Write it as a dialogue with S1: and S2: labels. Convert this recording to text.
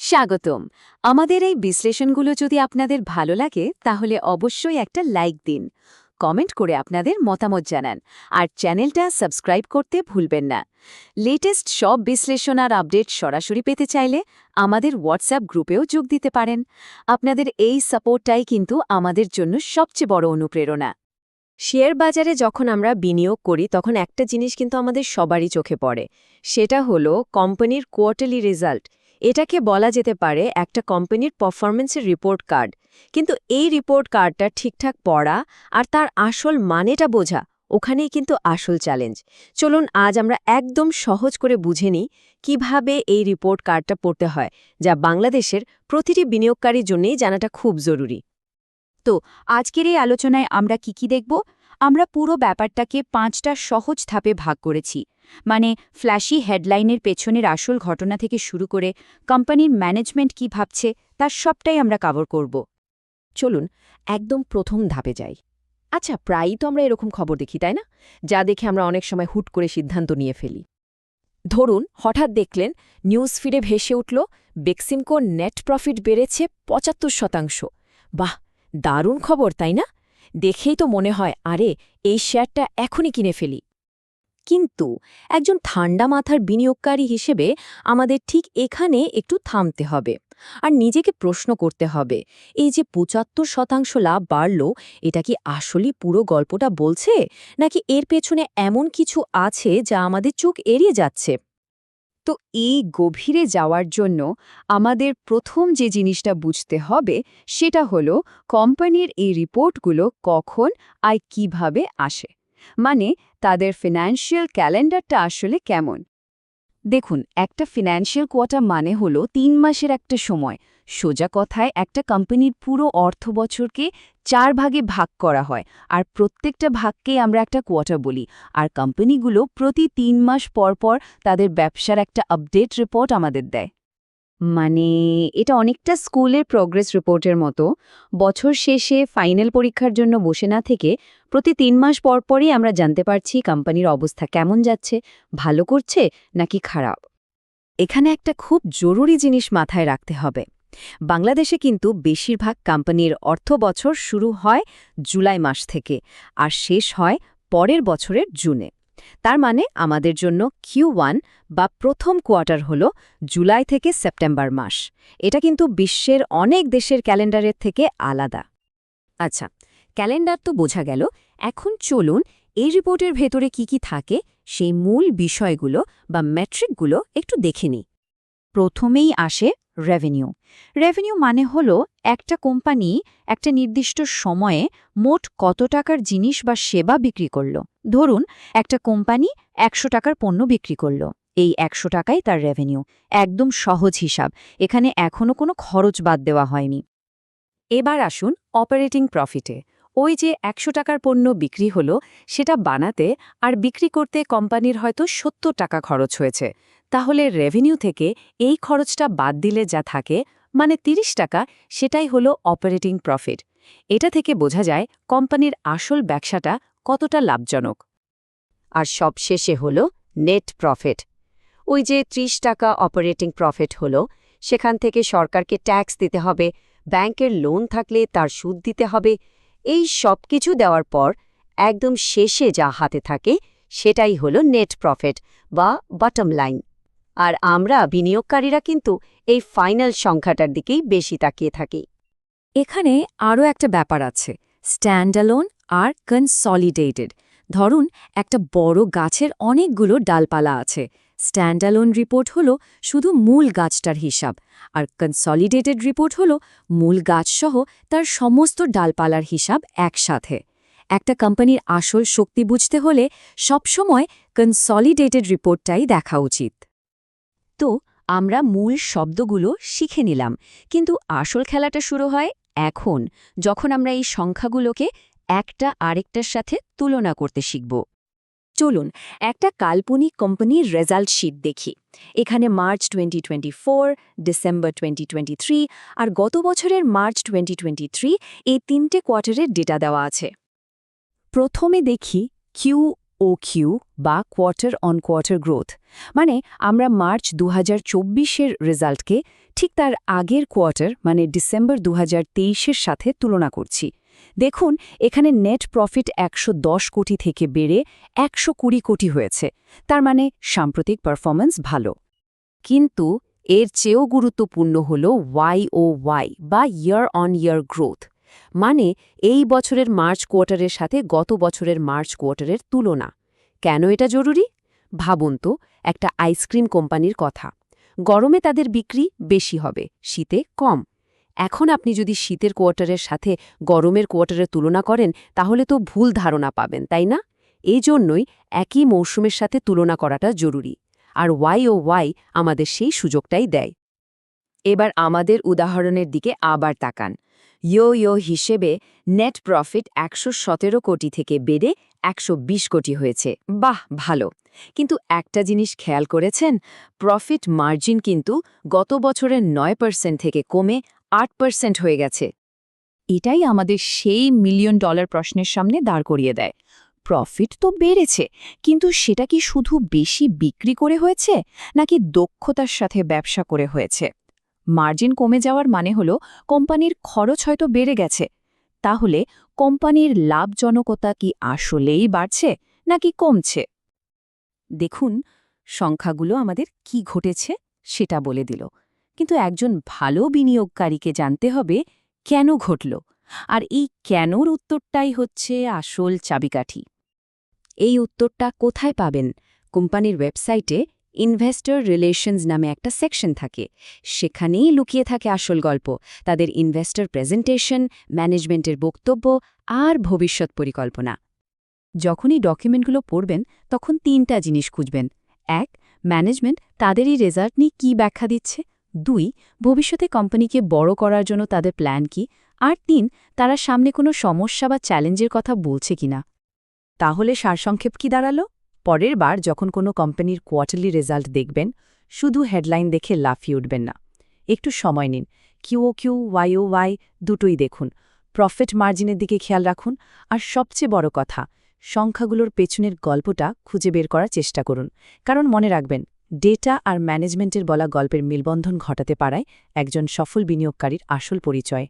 S1: স্বাগতম। আমাদের এই বিশ্লেষণগুলো যদি আপনাদের ভালো লাগে, তাহলে অবশ্যই একটা লাইক দিন। কমেন্ট করে আপনাদের মতামত জানান। আর চ্যানেলটা সাবস্ক্রাইব করতে ভুলবেন না। লেটেস্ট সব বিশ্লেষণ আর আপডেট সরাসরি পেতে চাইলে আমাদের হোয়াটসঅ্যাপ গ্রুপেও যোগ দিতে পারেন। আপনাদের এই সাপোর্টটাই কিন্তু আমাদের জন্য সবচেয়ে বড় অনুপ্রেরণা।
S2: শেয়ার বাজারে যখন আমরা বিনিয়োগ করি, তখন একটা জিনিস কিন্তু আমাদের সবারই চোখে পড়ে। সেটা হলো কোম্পানির কোয়ার্টারলি রেজাল্ট। এটাকে বলা যেতে পারে একটা কোম্পানির পারফরমেন্সের রিপোর্ট কার্ড কিন্তু এই রিপোর্ট কার্ডটা ঠিকঠাক পড়া আর তার আসল মানেটা বোঝা, ওখানেই কিন্তু আসল চ্যালেঞ্জ চলুন আজ আমরা একদম সহজ করে বুঝে নিই কীভাবে এই রিপোর্ট কার্ডটা পড়তে হয়, যা বাংলাদেশের প্রতিটি বিনিয়োগকারীর জন্যেই জানাটা খুব জরুরি।
S1: তো, আজকের এই আলোচনায় আমরা কি কি দেখব? আমরা পুরো ব্যাপারটাকে পাঁচটা সহজ ধাপে ভাগ করেছি। মানে ফ্ল্যাশি হেডলাইনের পেছনের আসল ঘটনা থেকে শুরু করে কোম্পানির ম্যানেজমেন্ট কি ভাবছে, তার সবটাই আমরা কভার করব।
S2: চলুন, একদম প্রথম ধাপে যাই। আচ্ছা প্রায়ই তো আমরা এরকম খবর দেখি, তাই না? যা দেখে আমরা অনেক সময় হুট করে সিদ্ধান্ত নিয়ে ফেলি। ধরুন, হঠাৎ দেখলেন নিউজ ফিডে ভেসে উঠল বেক্সিমকোর নেট প্রফিট বেড়েছে পঁচাত্তর শতাংশ। বাহ, দারুণ খবর, তাই না? দেখেই তো মনে হয়, আরে, এই শেয়ারটা এখনই কিনে ফেলি। কিন্তু একজন ঠান্ডা মাথার বিনিয়োগকারী হিসেবে আমাদের ঠিক এখানে একটু থামতে হবে আর নিজেকে প্রশ্ন করতে হবে, এই যে পঁচাত্তর শতাংশ লাভ বাড়ল, এটা কি আসলেই পুরো গল্পটা বলছে? নাকি এর পেছনে এমন কিছু আছে যা আমাদের চোখ এড়িয়ে যাচ্ছে?
S1: তো এই গভীরে যাওয়ার জন্য আমাদের প্রথম যে জিনিসটা বুঝতে হবে সেটা হলো কোম্পানির এই রিপোর্টগুলো কখন আর কীভাবে আসে। মানে তাদের ফিনান্সিয়াল ক্যালেন্ডারটা আসলে কেমন? দেখুন, একটা ফিনান্সিয়াল কোয়ার্টার মানে হল তিন মাসের একটা সময়। সোজা কথায় একটা কোম্পানির পুরো অর্থ বছরকে চার ভাগে ভাগ করা হয়, আর প্রত্যেকটা ভাগকে আমরা একটা কোয়ার্টার বলি। আর কোম্পানিগুলো প্রতি তিন মাস পর পর তাদের ব্যবসার একটা আপডেট রিপোর্ট আমাদের দেয়। মানে এটা অনেকটা স্কুলের প্রোগ্রেস রিপোর্টের মতো। বছর শেষে ফাইনাল পরীক্ষার জন্য বসে না থেকে প্রতি তিন মাস পর পরই আমরা জানতে পারছি কোম্পানির অবস্থা কেমন যাচ্ছে, ভালো করছে নাকি খারাপ। এখানে একটা খুব জরুরি জিনিস মাথায় রাখতে হবে। বাংলাদেশে কিন্তু বেশিরভাগ কোম্পানির অর্থ বছর শুরু হয় জুলাই মাস থেকে, আর শেষ হয় পরের বছরের জুনে। তার মানে আমাদের জন্য কিউ ওয়ান বা প্রথম কোয়ার্টার হল জুলাই থেকে সেপ্টেম্বর মাস। এটা কিন্তু বিশ্বের অনেক দেশের ক্যালেন্ডারের থেকে আলাদা। আচ্ছা ক্যালেন্ডার তো বোঝা গেল, এখন চলুন এই রিপোর্টের ভেতরে কি কি থাকে সেই মূল বিষয়গুলো বা ম্যাট্রিকগুলো একটু দেখে নিই। প্রথমেই আসে রেভিনিউ রেভিনিউ মানে হলো একটা কোম্পানি একটা নির্দিষ্ট সময়ে মোট কত টাকার জিনিস বা সেবা বিক্রি করল। ধরুন, একটা কোম্পানি একশো টাকার পণ্য বিক্রি করল। এই একশো টাকাই তার রেভিনিউ একদম সহজ হিসাব। এখানে এখনও কোনো খরচ বাদ দেওয়া হয়নি। এবার আসুন অপারেটিং প্রফিটে ওই যে একশো টাকার পণ্য বিক্রি হলো, সেটা বানাতে আর বিক্রি করতে কোম্পানির হয়তো সত্তর টাকা খরচ হয়েছে। তাহলে রেভিনিউ থেকে এই খরচটা বাদ দিলে যা থাকে মানে ৩০ টাকা, সেটাই হলো অপারেটিং প্রফিট এটা থেকে বোঝা যায় কোম্পানির আসল ব্যবসাটা কতটা লাভজনক। আর সবশেষে হল নেট প্রফিট ওই যে ৩০ টাকা অপারেটিং প্রফিট হলো, সেখান থেকে সরকারকে ট্যাক্স দিতে হবে, ব্যাংকের লোন থাকলে তার সুদ দিতে হবে, এই সব কিছু দেওয়ার পর একদম শেষে যা হাতে থাকে, সেটাই হলো নেট প্রফিট বা বটম লাইন আর আমরা বিনিয়োগকারীরা কিন্তু এই ফাইনাল সংখ্যাটার দিকেই বেশি তাকিয়ে থাকি। এখানে আরও একটা ব্যাপার আছে, স্ট্যান্ডালোন আর কনসলিডেটেড। ধরুন, একটা বড় গাছের অনেকগুলো ডালপালা আছে। স্ট্যান্ডালোন রিপোর্ট হলো শুধু মূল গাছটার হিসাব, আর কনসলিডেটেড রিপোর্ট হলো মূল গাছসহ তার সমস্ত ডালপালার হিসাব একসাথে। একটা কোম্পানির আসল শক্তি বুঝতে হলে সবসময় কনসলিডেটেড রিপোর্টটাই দেখা উচিত। তো আমরা মূল শব্দগুলো শিখে নিলাম। কিন্তু আসল খেলাটা শুরু হয় এখন, যখন আমরা এই সংখ্যাগুলোকে একটা আরেকটার সাথে তুলনা করতে শিখব। চলুন, একটা কাল্পনিক কোম্পানির রেজাল্ট শিট দেখি। এখানে মার্চ 2024 ডিসেম্বর 2023 আর গত বছরের মার্চ 2023 এই তিনটে কোয়ার্টারের ডেটা দেওয়া আছে। প্রথমে দেখি কিউ ও কিউ বা কোয়ার্টার অন কোয়ার্টার গ্রোথ মানে আমরা মার্চ দু হাজার চব্বিশের রেজাল্টকে ঠিক তার আগের কোয়ার্টার মানে ডিসেম্বর দু হাজার সাথে তুলনা করছি। দেখুন, এখানে নেট প্রফিট একশো দশ কোটি থেকে বেড়ে একশো কুড়ি কোটি হয়েছে। তার মানে সাম্প্রতিক পারফরম্যান্স ভালো। কিন্তু এর চেয়েও গুরুত্বপূর্ণ হল ওয়াই ও ওয়াই বা ইয়ার অন ইয়ার গ্রোথ মানে এই বছরের মার্চ কোয়ার্টারের সাথে গত বছরের মার্চ কোয়ার্টারের তুলনা। কেন এটা জরুরি? ভাবুন তো, একটা আইসক্রিম কোম্পানির কথা। গরমে তাদের বিক্রি বেশি হবে, শীতে কম। এখন আপনি যদি শীতের কোয়ার্টারের সাথে গরমের কোয়ার্টারের তুলনা করেন, তাহলে তো ভুল ধারণা পাবেন, তাই না? এই জন্যই একই মৌসুমের সাথে তুলনা করাটা জরুরি। আর ওয়াই ও ওয়াই আমাদের সেই সুযোগটাই দেয়। এবার আমাদের উদাহরণের দিকে আবার তাকান। ইয়ো ইয়ো হিসেবে নেট প্রফিট একশো সতেরো কোটি থেকে বেড়ে একশো বিশ কোটি হয়েছে। বাহ, ভালো। কিন্তু একটা জিনিস খেয়াল করেছেন প্রফিট মার্জিন কিন্তু গত বছরের নয় পার্সেন্ট থেকে কমে আট পার্সেন্ট হয়ে গেছে। এটাই আমাদের সেই মিলিয়ন ডলার প্রশ্নের সামনে দাঁড় করিয়ে দেয়। প্রফিট তো বেড়েছে, কিন্তু সেটা কি শুধু বেশি বিক্রি করে হয়েছে, নাকি দক্ষতার সাথে ব্যবসা করে হয়েছে? মার্জিন কমে যাওয়ার মানে হল কোম্পানির খরচ হয়তো বেড়ে গেছে। তাহলে কোম্পানির লাভজনকতা কি আসলেই বাড়ছে নাকি কমছে? দেখুন, সংখ্যাগুলো আমাদের কি ঘটেছে সেটা বলে দিল। কিন্তু একজন ভালো বিনিয়োগকারীকে জানতে হবে কেন ঘটল। আর এই কেনর উত্তরটাই হচ্ছে আসল চাবিকাঠি। এই উত্তরটা কোথায় পাবেন? কোম্পানির ওয়েবসাইটে ইনভেস্টর রিলেশনস নামে একটা সেকশন থাকে। সেখানেই লুকিয়ে থাকে আসল গল্প, তাদের ইনভেস্টর প্রেজেন্টেশন ম্যানেজমেন্টের বক্তব্য আর ভবিষ্যৎ পরিকল্পনা। যখনই ডকুমেন্টগুলো পড়বেন, তখন তিনটা জিনিস খুঁজবেন। এক ম্যানেজমেন্ট তাদেরই রেজাল্ট নিয়ে কী ব্যাখ্যা দিচ্ছে। দুই, ভবিষ্যতে কোম্পানিকে বড় করার জন্য তাদের প্ল্যান কি। আর তিন, তারা সামনে কোনো সমস্যা বা চ্যালেঞ্জের কথা বলছে কিনা। তাহলে সারসংক্ষেপ কি দাঁড়াল? পরের বার যখন কোনো কোম্পানির কোয়ার্টারলি রেজাল্ট দেখবেন, শুধু হেডলাইন দেখে লাফিয়ে উঠবেন না। একটু সময় নিন। কিউও কিউ ওয়াইও ওয়াই দুটোই দেখুন। প্রফিট মার্জিনের দিকে খেয়াল রাখুন। আর সবচেয়ে বড় কথা, সংখ্যাগুলোর পেছনের গল্পটা খুঁজে বের করার চেষ্টা করুন। কারণ মনে রাখবেন ডেটা আর ম্যানেজমেন্টের বলা গল্পের মিলবন্ধন ঘটাতে পারায় একজন সফল বিনিয়োগকারীর আসল পরিচয়।